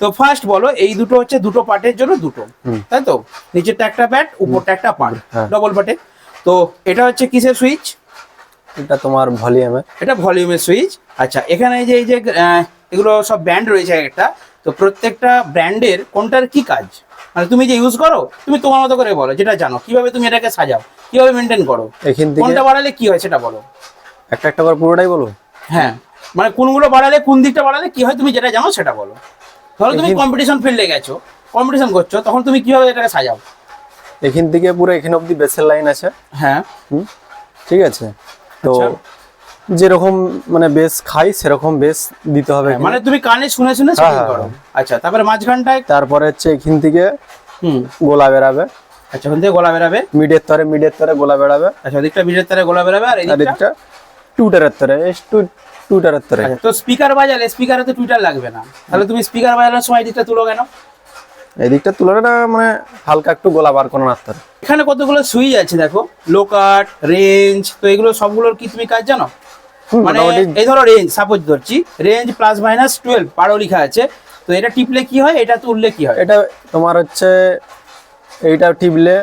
তো ফার্স্ট বলো এই দুটো হচ্ছে দুটো পার্টের জন্য দুটো তাই তো? নিচেরটা একটা প্যাট উপরটা একটা পার্ট। ডবল পার্টে তো এটা হচ্ছে কিসের সুইচ এটা তোমার ভলিউমে এটা ভলিউমের সুইচ আচ্ছা এখানে এই যে এই যে এগুলো সব ব্র্যান্ড রয়েছে একটা তো প্রত্যেকটা ব্র্যান্ডের কোনটার কি কাজ? মানে তুমি যে ইউজ করো তুমি তোমার মতো করে বলো যেটা জানো। কীভাবে তুমি এটাকে সাজাও কীভাবে মেনটেন করো? এখান থেকে কোনটা বাড়ালে কি হয় সেটা বলো। একটা একটা করে পুরোটাই বলো। হ্যাঁ মানে কোনগুলো বাড়ালে কোন দিকটা বাড়ালে কি হয় তুমি যেটা জানো সেটা বলো। ধরো তুমি কম্পিটিশন ফিল্ডে গেছো কম্পিটিশন করছ তখন তুমি কীভাবে এটাকে সাজাও? এখান থেকে পুরো এখানে অবধি বেসের লাইন আছে। হ্যাঁ। ঠিক আছে? তো আচ্ছা। যেরকম মানে বেস খাই সেরকম বেস দিতে হবে মানে তুমি কানে শুনে শুনে হ্যাঁ, হ্যাঁ, করো। আচ্ছা তারপরে মাঝখানটায় তারপরে হচ্ছে এখান থেকে হুম। গোলা বেরাবে আচ্ছা ওখান থেকে গোলা বেরাবে মিডের তরে মিডের তরে গোলা বেরাবে আচ্ছা ওদিকটা মিডের তরে গোলা বেরাবে আর এদিকটা? টুটারের তরে টু টুটারের তরে তো স্পিকার বাজালে স্পিকারে তো টুইটার লাগবে না। তাহলে তুমি স্পিকার বাজানোর সময় এদিকটা তুলো কেন? এদিকটা তুলনাটা মানে হালকা একটু গোলা বার নাড়তে হবে। এখানে কতগুলো সুইচ আছে দেখো? লো কাট রেঞ্জ তো এগুলো সবগুলোর কি তুমি কাজ জানো? মানে এই ধরো রেঞ্জ সাপোজ ধরছি রেঞ্জ প্লাস মাইনাস টুয়েলভ বারো লেখা আছে। তো এটা টিপলে কি হয়? এটা তুললে কি হয়? এটা তোমার হচ্ছে এইটা টিপলে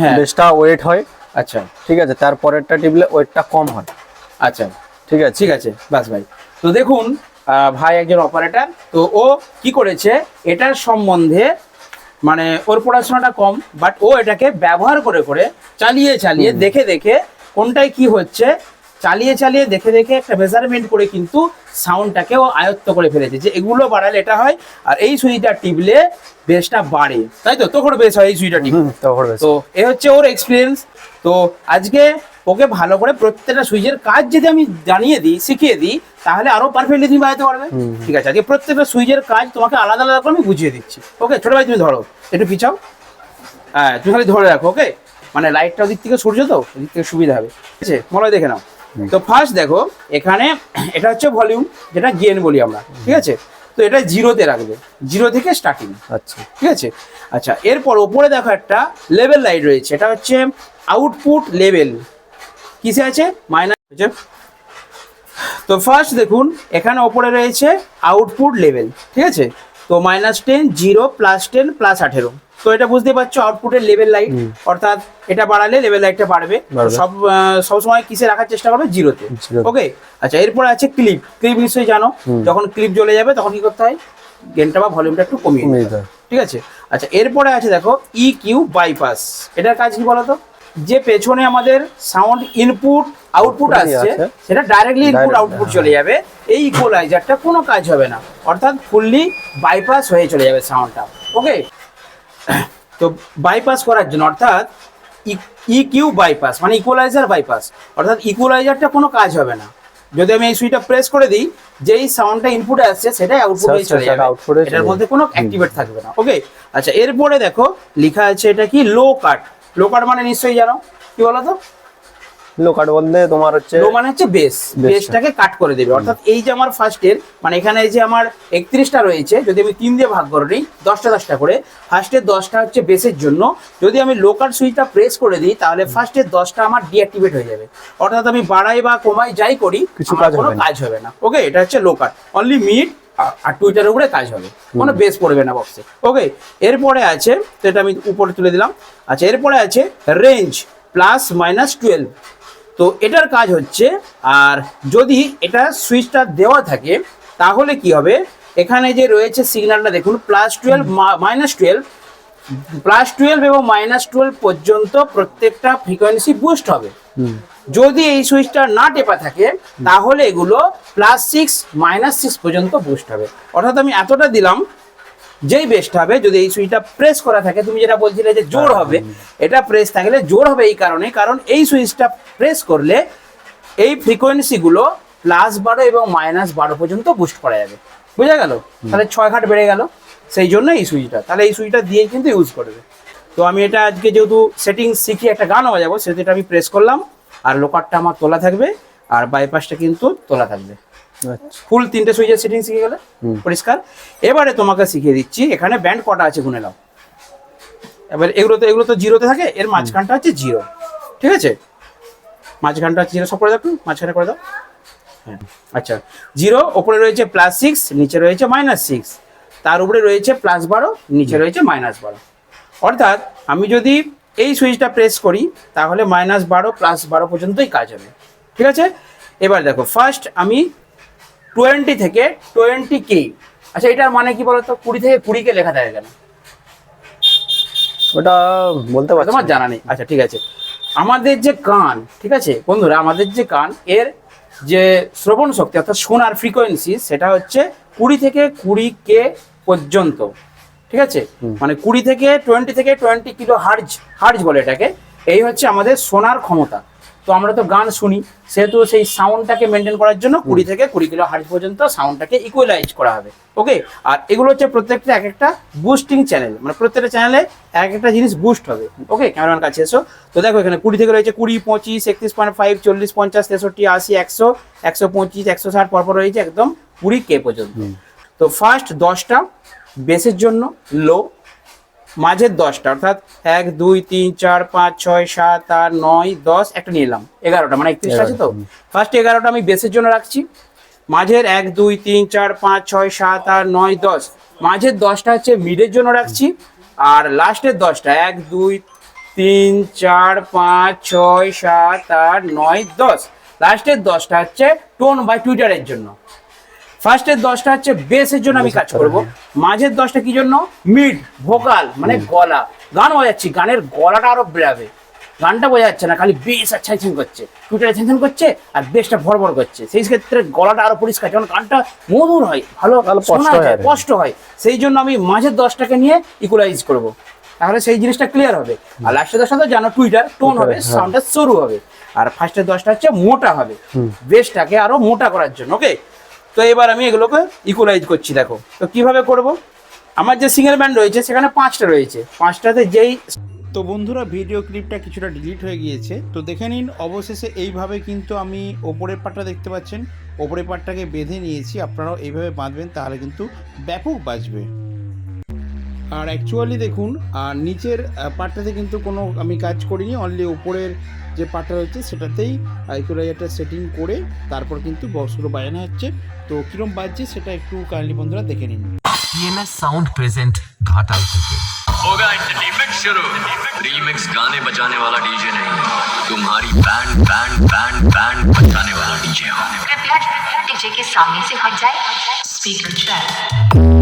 হ্যাঁ। বেশটা ওয়েট হয়। আচ্ছা। ঠিক আছে তারপরেরটা টিপলে ওয়েটটা কম হয়। আচ্ছা। ঠিক আছে ঠিক আছে বাস ভাই। তো দেখুন ভাই একজন অপারেটর তো ও কি করেছে এটার সম্বন্ধে মানে ওর পড়াশোনাটা কম বাট ও এটাকে ব্যবহার করে করে চালিয়ে চালিয়ে দেখে দেখে কোনটায় কি হচ্ছে চালিয়ে চালিয়ে দেখে দেখে একটা মেজারমেন্ট করে কিন্তু সাউন্ডটাকে ও আয়ত্ত করে ফেলেছে যে এগুলো বাড়ালে এটা হয় আর এই সুইচটা টিপলে বেসটা বাড়ে। তাই তো? তখন বেস হয় এই সুইটা টিপ তো এ হচ্ছে ওর এক্সপিরিয়েন্স তো আজকে ওকে ভালো করে প্রত্যেকটা সুইচের কাজ যদি আমি জানিয়ে দিই শিখিয়ে দিই তাহলে আরও পারফেক্টলি তুমি বাজাতে পারবে। ঠিক আছে আজকে প্রত্যেকটা সুইচের কাজ তোমাকে আলাদা আলাদা করে আমি বুঝিয়ে দিচ্ছি। ওকে ছোট ভাই তুমি ধরো একটু পিছাও। হ্যাঁ তুমি খালি ধরে রাখো ওকে? মানে লাইটটা ওদিক থেকে সূর্য তো ওদিক থেকে সুবিধা হবে। ঠিক আছে মনে দেখে নাও। তো ফার্স্ট দেখো এখানে এটা হচ্ছে ভলিউম যেটা গেন বলি আমরা। ঠিক আছে? তো এটা জিরোতে রাখবে। জিরো থেকে স্টার্টিং আচ্ছা। ঠিক আছে? আচ্ছা এরপর ওপরে দেখো একটা লেভেল লাইট রয়েছে। এটা হচ্ছে আউটপুট লেভেল কিসে আছে? মাইনাস হচ্ছে তো ফার্স্ট দেখুন এখানে ওপরে রয়েছে আউটপুট লেভেল ঠিক আছে? তো minus ten zero plus ten plus আঠেরো। তো এটা বুঝতে পারছ আউটপুটের লেভেল লাইট অর্থাৎ এটা বাড়ালে লেভেল লাইটটা বাড়বে। সব সবসময় কিসে রাখার চেষ্টা করবে? জিরোতে। ওকে আচ্ছা এরপরে আছে ক্লিপ ক্লিপ নিশ্চয়ই জানো। যখন ক্লিপ জ্বলে যাবে তখন কি করতে হয়? গেনটা বা ভলিউমটা একটু কমিয়ে। ঠিক আছে? আচ্ছা এরপরে আছে দেখো ই কিউ বাইপাস এটার কাজ কি বলতো? যে পেছনে আমাদের সাউন্ড ইনপুট আউটপুট আসছে সেটা ডাইরেক্টলি ইনপুট আউটপুট। চলে যাবে। এই ইকুয়ালাইজারটা কোনো কাজ হবে না। অর্থাৎ ফুললি বাইপাস হয়ে চলে যাবে সাউন্ডটা ওকে তো বাইপাস করার জন্য অর্থাৎ ই কিউ বাইপাস মানে ইকুয়ালাইজার বাইপাস অর্থাৎ ইকুয়ালাইজারটা কোনো কাজ হবে না। যদি আমি এই সুইচটা প্রেস করে দিই যেই সাউন্ডটা ইনপুটে আসছে সেটাই আউটপুটে চলে যাবে। এটার। মধ্যে কোনো অ্যাক্টিভেট থাকবে না। ওকে আচ্ছা এরপরে দেখো লেখা আছে এটা কি লো কাট লো কাট মানে নিশ্চয়ই জানো। কি বলো তো লো কাট বলতে তোমার হচ্ছে লো মানে হচ্ছে বেস বেসটাকে কাট করে দেবে। অর্থাৎ এই যে আমার ফার্স্টের মানে এখানে যে আমার একত্রিশটা রয়েছে যদি আমি তিন দিয়ে ভাগ করে নিই দশটা দশটা করে ফার্স্টের দশটা হচ্ছে বেসের জন্য। যদি আমি লোকাল সুইচটা প্রেস করে দিই তাহলে ফার্স্টের দশটা আমার ডিঅ্যাক্টিভেট হয়ে যাবে। অর্থাৎ আমি বাড়াই বা কমাই যাই করি কিছু কাজ কোনো। কাজ হবে না। ওকে এটা হচ্ছে লোকার অনলি মিড আর টুইটারের উপরে কাজ হবে। কোনো বেস পড়বে না বক্সে ওকে এরপরে আছে এটা আমি উপরে তুলে দিলাম। আচ্ছা এরপরে আছে রেঞ্জ প্লাস মাইনাস টুয়েলভ তো এটার কাজ হচ্ছে আর যদি এটা সুইচটা দেওয়া থাকে তাহলে কি হবে? এখানে যে রয়েছে সিগন্যালটা দেখুন plus twelve minus twelve plus twelve এবং মাইনাস টুয়েলভ পর্যন্ত প্রত্যেকটা ফ্রিকোয়েন্সি বুস্ট হবে। যদি এই সুইচটা না টেপা থাকে তাহলে এগুলো প্লাস সিক্স মাইনাস সিক্স পর্যন্ত বুস্ট হবে। অর্থাৎ আমি এতটা দিলাম যেই বেস্ট হবে যদি এই সুইচটা প্রেস করা থাকে তুমি যেটা বলছিলে যে জোর হবে এটা প্রেস থাকলে জোর হবে এই কারণে কারণ এই সুইচটা প্রেস করলে এই ফ্রিকোয়েন্সিগুলো প্লাস বারো এবং মাইনাস বারো পর্যন্ত বুস্ট করা যাবে। বুঝা গেল? তাহলে ছয় ঘাট বেড়ে গেল সেই জন্য এই সুইচটা। তাহলে এই সুইচটা দিয়েই কিন্তু ইউজ করবে। তো আমি এটা আজকে যেহেতু সেটিং শিখি একটা গান বাজাবো সেহেতু এটা আমি প্রেস করলাম। আর লোকারটা আমার তোলা থাকবে আর বাইপাসটা কিন্তু তোলা থাকবে। আচ্ছা। ফুল তিনটে সুইচের সেটিং শিখে গেলে? পরিষ্কার। এবারে তোমাকে শিখিয়ে দিচ্ছি এখানে ব্যান্ড কটা আছে গুনে নাও। এবার এগুলো তো এগুলো তো জিরোতে থাকে এর মাঝখানটা হচ্ছে জিরো ঠিক আছে? মাঝখানটা জিরো সব করে দাও মাঝখানে করে দাও। হ্যাঁ আচ্ছা। জিরো ওপরে রয়েছে প্লাস সিক্স নিচে রয়েছে মাইনাস সিক্স তার উপরে রয়েছে প্লাস বারো নিচে রয়েছে মাইনাস বারো। অর্থাৎ আমি যদি এই সুইচটা প্রেস করি তাহলে মাইনাস বারো প্লাস বারো পর্যন্তই কাজ হবে। ঠিক আছে? এবার দেখো ফার্স্ট আমি টোয়েন্টি থেকে টোয়েন্টি কে আচ্ছা এটার মানে কি বলতো? কুড়ি থেকে কুড়িকে লেখা থাকে কেন? ওটা বলতে পারছি তোমার জানা নেই। আচ্ছা ঠিক আছে। আমাদের যে কান ঠিক আছে? বন্ধুরা আমাদের যে কান এর যে শ্রবণ শক্তি অর্থাৎ শোনার ফ্রিকোয়েন্সি সেটা হচ্ছে কুড়ি থেকে কুড়ি কে পর্যন্ত। ঠিক আছে? মানে কুড়ি থেকে টোয়েন্টি থেকে টোয়েন্টি কিলো হার্জ হার্জ বলে এটাকে। এই হচ্ছে আমাদের শোনার ক্ষমতা। তো আমরা তো গান শুনি সেহেতু সেই সাউন্ডটাকে মেনটেন করার জন্য কুড়ি থেকে কুড়ি কিলো হার্জ পর্যন্ত সাউন্ডটাকে ইকুয়ালাইজ করা হবে। ওকে আর এগুলো হচ্ছে প্রত্যেকটা এক একটা বুস্টিং চ্যানেল মানে প্রত্যেকটা চ্যানেলে এক একটা জিনিস বুস্ট হবে। ওকে ক্যামেরার কাছে এসো। তো দেখো এখানে কুড়ি থেকে রয়েছে কুড়ি পঁচিশ একত্রিশ পয়েন্ট ফাইভ চল্লিশ পঞ্চাশ তেষট্টি আশি একশো একশো পঁচিশ একশো ষাট পরপর রয়েছে একদম কুড়ি কে পর্যন্ত। তো ফার্স্ট দশটা বেসের জন্য লো মাঝের দশটা অর্থাৎ এক দুই তিন চার পাঁচ ছয় সাত আট নয় দশ একটা নিয়ে এলাম। এগারোটা মানে একত্রিশটা আছে তো? ফার্স্ট এগারোটা আমি বেসের জন্য রাখছি। মাঝের এক দুই তিন চার পাঁচ ছয় সাত আট নয় দশ মাঝের দশটা হচ্ছে মিডের জন্য রাখছি। আর লাস্টের দশটা এক দুই তিন চার পাঁচ ছয় সাত আট নয় দশ লাস্টের দশটা হচ্ছে টোন বাই টুইটারের জন্য। ফার্স্টের দশটা হচ্ছে বেসের জন্য আমি কাজ করব। মাঝের দশটা কি জন্য? মিড ভোকাল মানে গলা। গান বাজাচ্ছি গানের গলাটা আরও বেরাবে গানটা বোঝা যাচ্ছে না খালি বেস আর ছাইছেন করছে। টুইটারে ছাইছেন করছে আর বেসটা ভরভর করছে। সেই ক্ষেত্রে গলাটা আরও পরিষ্কার যেমন গানটা মধুর হয় ভালো শোনা হয় হয়। সেই জন্য আমি মাঝের দশটাকে নিয়ে ইকুলাইজ করব। তাহলে সেই জিনিসটা ক্লিয়ার হবে। আর লাস্টের দশটা তো জানো টুইটার টোন হবে হ্যাঁ। সাউন্ডটা সরু হবে। আর ফার্স্টের দশটা হচ্ছে মোটা হবে। বেসটাকে আরও মোটা করার জন্য ওকে তো এবার আমি এগুলোকে ইকুলাইজ করছি, দেখো। তো কীভাবে করব? আমার যে সিঙ্গেল ব্যান্ড রয়েছে, সেখানে পাঁচটা রয়েছে। পাঁচটাতে যেই তো বন্ধুরা ভিডিও ক্লিপটা কিছুটা ডিলিট হয়ে গিয়েছে। তো দেখে নিন, অবশেষে এইভাবে কিন্তু আমি ওপরের পাটটা দেখতে পাচ্ছেন। ওপরের পাটটাকে বেঁধে নিয়েছি, আপনারাও এইভাবে বাঁধবেন, তাহলে কিন্তু ব্যাপক বাজবে আর অ্যাকচুয়ালি দেখুন আর নিচের আহ, পাটটাতে কিন্তু কোনো আমি কাজ করিনি অনলি উপরের যে পাটটা রয়েছে সেটাতেই ইকুয়ালাইজারটা সেটিং করে তারপর কিন্তু বক্সগুলো বাজানো হচ্ছে তো কীরকম বাজছে সেটা একটু কাইন্ডলি বন্ধুরা দেখে নিন टीएमएस साउंड प्रेजेंट घाटाल থেকে होगा रीमिक्स शुरू रीमिक्स गाने बजाने वाला डीजे नहीं तुम्हारी बैंड बैंड बैंड बैंड बजाने वाला डीजे हो कृपया डीजे के सामने से हट जाए स्पीकर ट्रैक